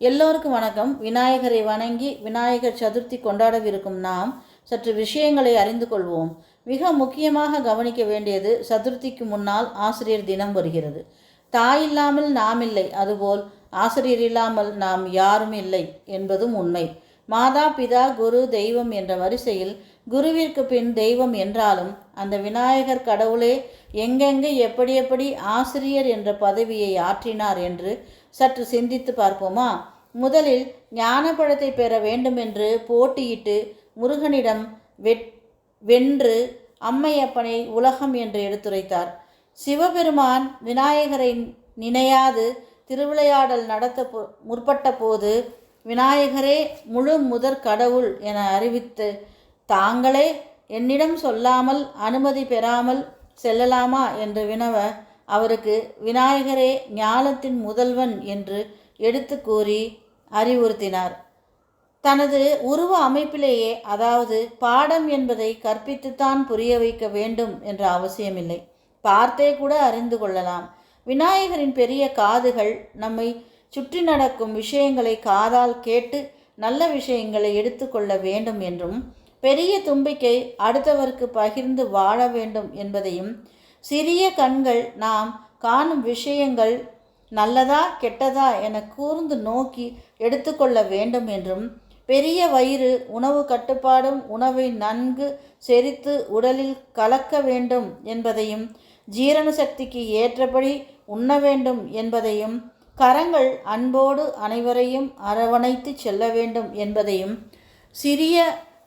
எல்லோருக்கும் வணக்கம். விநாயகரை வணங்கி விநாயகர் சதுர்த்தி கொண்டாடவிருக்கும் நாம் சற்று விஷயங்களை அறிந்து கொள்வோம். மிக முக்கியமாக கவனிக்க வேண்டியது சதுர்த்திக்கு முன்னால் ஆசிரியர் தினம் வருகிறது. தாய் இல்லாமல் நாம் இல்லை. அதுபோல் ஆசிரியர் இல்லாமல் நாம் யாரும் இல்லை என்பதும் உண்மை. மாதா பிதா குரு தெய்வம் என்ற வரிசையில் குருவிற்கு பின் தெய்வம் என்றாலும் அந்த விநாயகர் கடவுளே எங்கெங்கே எப்படி எப்படி ஆசிரியர் என்ற பதவியை ஆற்றினார் என்று சற்று சிந்தித்து பார்ப்போமா? முதலில் ஞானப்பழத்தை பெற வேண்டுமென்று போட்டியிட்டு முருகனிடம் வெட் வென்று அம்மையப்பனை உலகம் என்று எடுத்துரைத்தார். சிவபெருமான் விநாயகரை நினையாது திருவிளையாடல் நடத்த முற்பட்ட போது விநாயகரே முழு முதற் கடவுள் என அறிவித்து தாங்களே என்னிடம் சொல்லாமல் அனுமதி பெறாமல் செல்லலாமா என்று வினவ அவருக்கு விநாயகரே ஞானத்தின் முதல்வன் என்று எடுத்து கூறி அறிவுறுத்தினார். தனது உருவ அமைப்பிலேயே அதாவது பாடம் என்பதை கற்பித்துத்தான் புரிய வைக்க வேண்டும் என்ற அவசியமில்லை. பார்த்தே கூட அறிந்து கொள்ளலாம். விநாயகரின் பெரிய காதுகள் நம்மை சுற்றி நடக்கும் விஷயங்களை காதால் கேட்டு நல்ல விஷயங்களை எடுத்துக்கொள்ள வேண்டும் என்றும் பெரிய தும்பிக்கை அடுத்தவருக்கு பகிர்ந்து வாழ வேண்டும் என்பதையும் சிறிய கண்கள் நாம் காணும் விஷயங்கள் நல்லதா கெட்டதா என கூர்ந்து நோக்கி எடுத்துக்கொள்ள வேண்டும் என்றும் பெரிய வயிறு உணவு கட்டுப்பாடும் உணவை நன்கு செரித்து உடலில் கலக்க வேண்டும் என்பதையும் ஜீரண சக்திக்கு ஏற்றபடி உண்ண வேண்டும் என்பதையும் கரங்கள் அன்போடு அனைவரையும் அரவணைத்து செல்ல வேண்டும் என்பதையும் சிறிய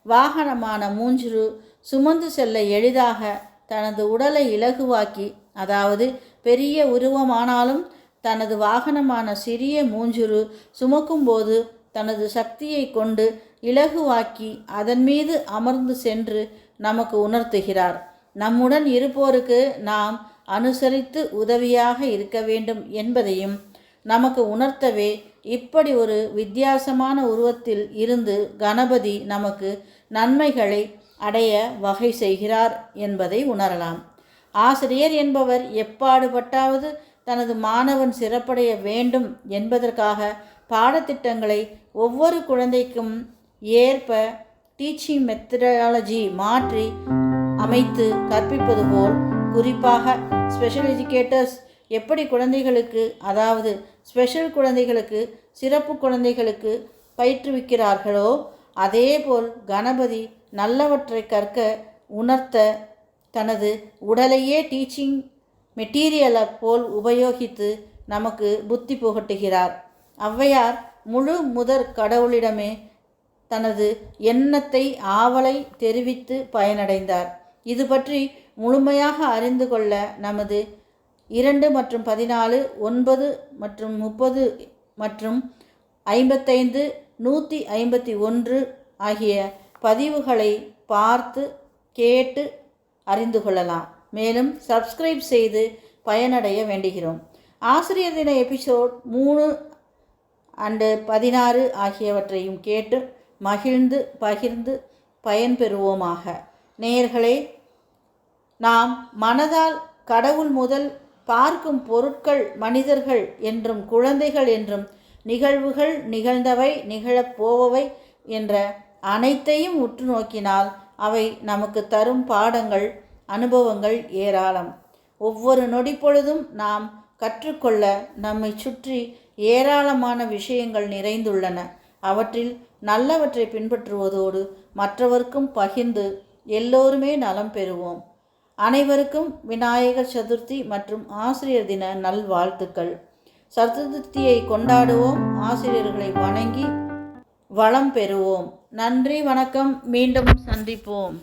வாகனமான மூஞ்சுரு சுமந்து செல்ல எளிதாக தனது உடலை இலகுவாக்கி அதாவது பெரிய உருவமானாலும் தனது வாகனமான சிறிய மூஞ்சுரு சுமக்கும்போது தனது சக்தியை கொண்டு இலகுவாக்கி அதன் மீது அமர்ந்து சென்று நமக்கு உணர்த்துகிறார். நம்முடன் இருப்போருக்கு நாம் அனுசரித்து உதவியாக இருக்க வேண்டும் என்பதையும் நமக்கு உணர்த்தவே இப்படி ஒரு வித்தியாசமான உருவத்தில் இருந்து கணபதி நமக்கு நன்மைகளை அடைய வகை செய்கிறார் என்பதை உணரலாம். ஆசிரியர் என்பவர் எப்பாடுபட்டாவது தனது மாணவன் சிறப்படைய வேண்டும் என்பதற்காக பாடத்திட்டங்களை ஒவ்வொரு குழந்தைக்கும் ஏற்ப டீச்சிங் மெத்தடாலஜி மாற்றி அமைத்து கற்பிப்பது போல் குறிப்பாக ஸ்பெஷல் எஜுகேட்டர்ஸ் எப்படி குழந்தைகளுக்கு அதாவது ஸ்பெஷல் குழந்தைகளுக்கு சிறப்பு குழந்தைகளுக்கு பயிற்றுவிக்கிறார்களோ அதேபோல் கணபதி நல்லவற்றை கற்க உணர்த்த தனது உடலையே டீச்சிங் மெட்டீரியலை போல் உபயோகித்து நமக்கு புத்தி புகட்டுகிறார். ஔவையார் முழு முதற் கடவுளிடமே தனது எண்ணத்தை ஆவலை தெரிவித்து பயனடைந்தார். இது பற்றி முழுமையாக அறிந்து கொள்ள நமது இரண்டு மற்றும் பதினாலு ஒன்பது மற்றும் முப்பது மற்றும் ஐம்பத்தைந்து நூற்றி ஐம்பத்தி ஒன்று ஆகிய பதிவுகளை பார்த்து கேட்டு அறிந்து கொள்ளலாம். மேலும் சப்ஸ்கிரைப் செய்து பயனடைய வேண்டுகிறோம். ஆசிரியர் தின எபிசோட் மூணு அண்டு பதினாறு ஆகியவற்றையும் கேட்டு மகிழ்ந்து பகிர்ந்து பயன்பெறுவோமாக. நேயர்களே நாம் மனதால் கடவுள் முதல் பார்க்கும் பொருட்கள் மனிதர்கள் என்றும் குழந்தைகள் என்றும் நிகழ்வுகள் நிகழ்ந்தவை நிகழப்போபவை என்ற அனைத்தையும் உற்று நோக்கினால் அவை நமக்கு தரும் பாடங்கள் அனுபவங்கள் ஏராளம். ஒவ்வொரு நொடிப்பொழுதும் நாம் கற்றுக்கொள்ள நம்மை சுற்றி ஏராளமான விஷயங்கள் நிறைந்துள்ளன. அவற்றில் நல்லவற்றை பின்பற்றுவதோடு மற்றவர்க்கும் பகிர்ந்து எல்லோருமே நலம் பெறுவோம். அனைவருக்கும் விநாயகர் சதுர்த்தி மற்றும் ஆசிரியர் தின நல்வாழ்த்துக்கள். சதுர்த்தியை கொண்டாடுவோம் ஆசிரியர்களை வணங்கி வளம் பெறுவோம். நன்றி வணக்கம். மீண்டும் சந்திப்போம்.